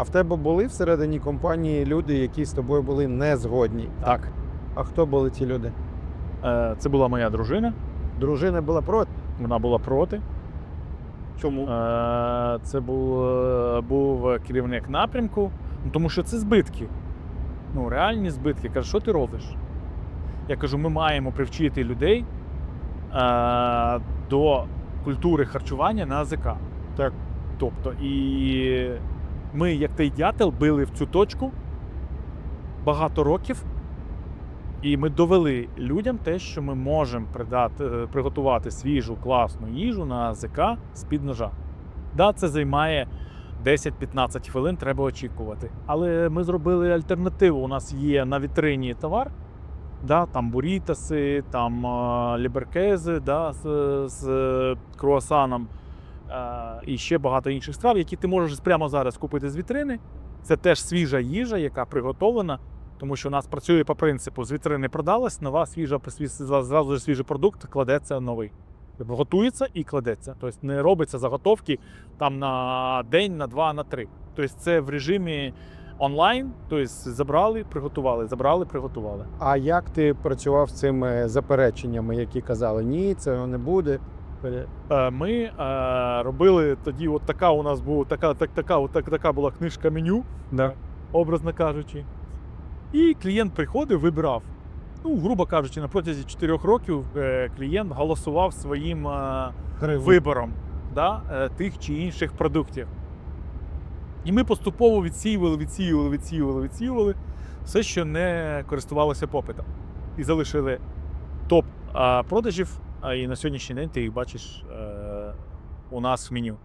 А в тебе були всередині компанії люди, які з тобою були не згодні? Так. А хто були ці люди? Е, Це була моя дружина. Дружина була проти? Вона була проти. Чому? Е, Це був, е, був керівник напрямку, ну, тому що це збитки. Ну, реальні збитки. Каже, що ти робиш? Я кажу, ми маємо привчити людей е, до культури харчування на АЗК. Так. Тобто, і ми, як той дятел, били в цю точку багато років, і ми довели людям те, що ми можемо придати, е, приготувати свіжу класну їжу на АЗК з-під ножа. Да, це займає 10-15 хвилин, треба очікувати. Але ми зробили альтернативу. У нас є на вітрині товар, да, там бурітаси, там е, ліберкези да, з, з круасаном і ще багато інших страв, які ти можеш прямо зараз купити з вітрини. Це теж свіжа їжа, яка приготовлена. Тому що у нас працює по принципу: з вітрини продалась, нова свіжа сві- зразу ж свіжий продукт кладеться новий. Тобто Готується і кладеться. Тобто не робиться заготовки там на день, на два, на три. Тобто це в режимі онлайн, тобто забрали, приготували, забрали, приготували. А як ти працював з цими запереченнями, які казали, ні, це не буде? Е, Ми е, робили тоді, от така у нас була така, так, така, от так, така була книжка меню, Да. образно кажучи. І клієнт приходив, вибирав. Ну, грубо кажучи, на протязі 4 років е, клієнт голосував своїм е, вибором да, тих чи інших продуктів. І ми поступово відсіювали, відсіювали, відсіювали, відсіювали все, що не користувалося попитом. І залишили топ продажів, і на сьогоднішній день ти їх бачиш е, у нас в меню.